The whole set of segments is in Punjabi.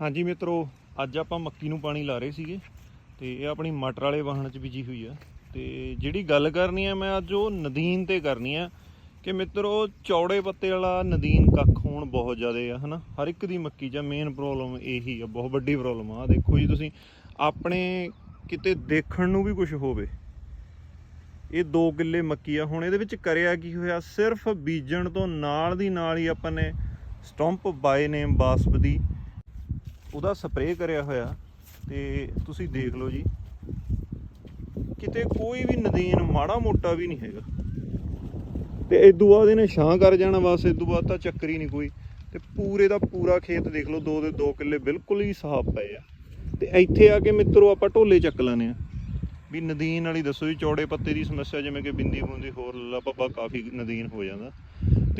ਹਾਂਜੀ ਮਿੱਤਰੋ, ਅੱਜ ਆਪਾਂ ਮੱਕੀ ਨੂੰ ਪਾਣੀ ਲਾ ਰਹੇ ਸੀਗੇ ਤੇ ਇਹ ਆਪਣੀ ਮਟਰ ਵਾਲੇ ਵਾਹਣ 'ਚ ਬੀਜੀ ਹੋਈ ਆ। ਤੇ ਜਿਹੜੀ ਗੱਲ ਕਰਨੀ ਆ, ਮੈਂ ਅੱਜ ਉਹ ਨਦੀਨ ਤੇ ਕਰਨੀ ਆ ਕਿ ਮਿੱਤਰੋ, ਚੌੜੇ ਪੱਤੇ ਵਾਲਾ ਨਦੀਨ ਕੱਖ ਹੋਣ ਬਹੁਤ ਜ਼ਿਆਦੇ ਆ, ਹਨਾ? ਹਰ ਇੱਕ ਦੀ ਮੱਕੀ 'ਚ ਮੇਨ ਪ੍ਰੋਬਲਮ ਇਹੀ ਆ, ਬਹੁਤ ਵੱਡੀ ਪ੍ਰੋਬਲਮ ਆ। ਦੇਖੋ ਜੀ ਤੁਸੀਂ, ਆਪਣੇ ਕਿਤੇ ਦੇਖਣ ਨੂੰ ਵੀ ਕੁਝ ਹੋਵੇ। ਇਹ 2 ਕਿੱਲੇ ਮੱਕੀ ਆ, ਹੁਣ ਇਹਦੇ ਵਿੱਚ ਕਰਿਆ ਕੀ ਹੋਇਆ? ਸਿਰਫ ਬੀਜਣ ਤੋਂ ਨਾਲ ਦੀ ਨਾਲ ਹੀ ਆਪਾਂ ਨੇ ਸਟੰਪ ਬਾਏ ਨੇਮ ਬਾਸਪਤੀ ਉਹਦਾ ਸਪਰੇਅ ਕਰਿਆ ਹੋਇਆ ਤੇ ਤੁਸੀਂ ਦੇਖ ਲਓ ਜੀ। ਕਿਤੇ ਕੋਈ ਵੀ ਨਦੀਨ ਮਾੜਾ ਮੋਟਾ ਵੀ ਨਹੀਂ ਹੈਗਾ। ਤੇ ਇਦੋਂ ਬਾਅਦ ਇਹਨੇ ਛਾਂ ਕਰ ਜਾਣਾ ਬਸ ਇਦੋਂ ਬਾਅਦ ਤਾਂ ਚੱਕਰ ਹੀ ਨਹੀਂ ਕੋਈ। ਤੇ ਪੂਰੇ ਦਾ ਪੂਰਾ ਖੇਤ ਦੇਖ ਲਓ, ਦੋ ਦੇ ਦੋ ਕਿੱਲੇ ਬਿਲਕੁਲ ਹੀ ਸਾਫ਼ ਪਏ ਆ। ਤੇ ਇੱਥੇ ਆ ਕੇ ਮਿੱਤਰੋ ਆਪਾਂ ਢੋਲੇ ਚੱਕ ਲੈਣੇ ਆ। ਵੀ ਨਦੀਨ ਵਾਲੀ ਦੱਸੋ ਜੀ, ਚੌੜੇ ਪੱਤੇ ਦੀ ਸਮੱਸਿਆ ਜਿਵੇਂ ਕਿ ਬਿੰਦੀ ਬੁੰਦੀ ਹੋਰ ਲੱਲਾ ਪੱਪਾ ਕਾਫੀ ਨਦੀਨ ਹੋ ਜਾਂਦਾ।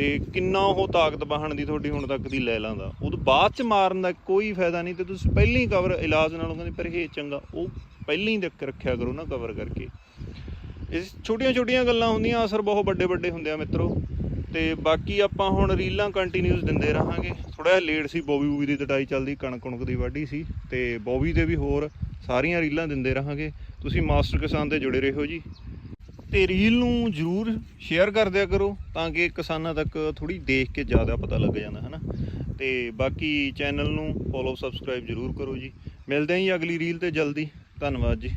ਤੇ ਕਿੰਨਾ ਉਹ ਤਾਕਤ ਬਹਾਣ ਦੀ ਤੁਹਾਡੀ ਹੁਣ ਤੱਕ ਦੀ ਲੈ ਲਾਂਦਾ ਉਹ ਤੋਂ ਬਾਅਦ ਚ ਮਾਰਨ ਦਾ ਕੋਈ ਫਾਇਦਾ ਨਹੀਂ ਤੇ ਤੁਸੀਂ ਪਹਿਲਾਂ ਹੀ ਕਵਰ ਇਲਾਜ ਨਾਲੋਂ ਕਹਿੰਦੇ ਪਰਹੇਜ਼ ਚੰਗਾ। ਉਹ ਪਹਿਲਾਂ ਹੀ ਦੇਖ ਰੱਖਿਆ ਕਰੋ ਨਾ ਕਵਰ ਕਰਕੇ। ਇਸ ਛੋਟੀਆਂ ਛੋਟੀਆਂ ਗੱਲਾਂ ਹੁੰਦੀਆਂ, ਅਸਰ ਬਹੁਤ ਵੱਡੇ ਵੱਡੇ ਹੁੰਦੇ ਆ ਮਿੱਤਰੋ। ਤੇ ਬਾਕੀ ਆਪਾਂ ਹੁਣ ਰੀਲਾਂ ਕੰਟੀਨਿਊਸ ਦਿੰਦੇ ਰਹਾਂਗੇ। ਥੋੜਾ ਜਿਹਾ ਲੇਟ ਸੀ, ਬੋਬੀ ਬੂਬੀ ਦੀ ਕਟਾਈ ਚੱਲਦੀ, ਕਣਕ ਕੁਣਕ ਦੀ ਵਾਢੀ ਸੀ। ਤੇ ਬੋਬੀ ਦੇ ਵੀ ਹੋਰ ਸਾਰੀਆਂ ਰੀਲਾਂ ਦਿੰਦੇ ਰਹਾਂਗੇ। ਤੁਸੀਂ ਮਾਸਟਰ ਕਿਸਾਨ ਤੇ ਜੁੜੇ ਰਹੋ ਜੀ। ਤੇ ਰੀਲ ਨੂੰ ਜਰੂਰ ਸ਼ੇਅਰ ਕਰ ਦਿਆ ਕਰੋ ਤਾਂ ਕਿ ਕਿਸਾਨਾਂ ਤੱਕ ਥੋੜੀ ਦੇਖ ਕੇ ਜ਼ਿਆਦਾ ਪਤਾ ਲੱਗ ਜਾਂਦਾ ਨਾ ਤੇ ਬਾਕੀ ਚੈਨਲ ਨੂੰ ਫੋਲੋ ਸਬਸਕ੍ਰਾਈਬ ਜਰੂਰ ਕਰੋ ਜੀ। ਮਿਲਦੇ ਹਾਂ ਜੀ ਅਗਲੀ ਰੀਲ ਤੇ ਜਲਦੀ। ਧੰਨਵਾਦ ਜੀ।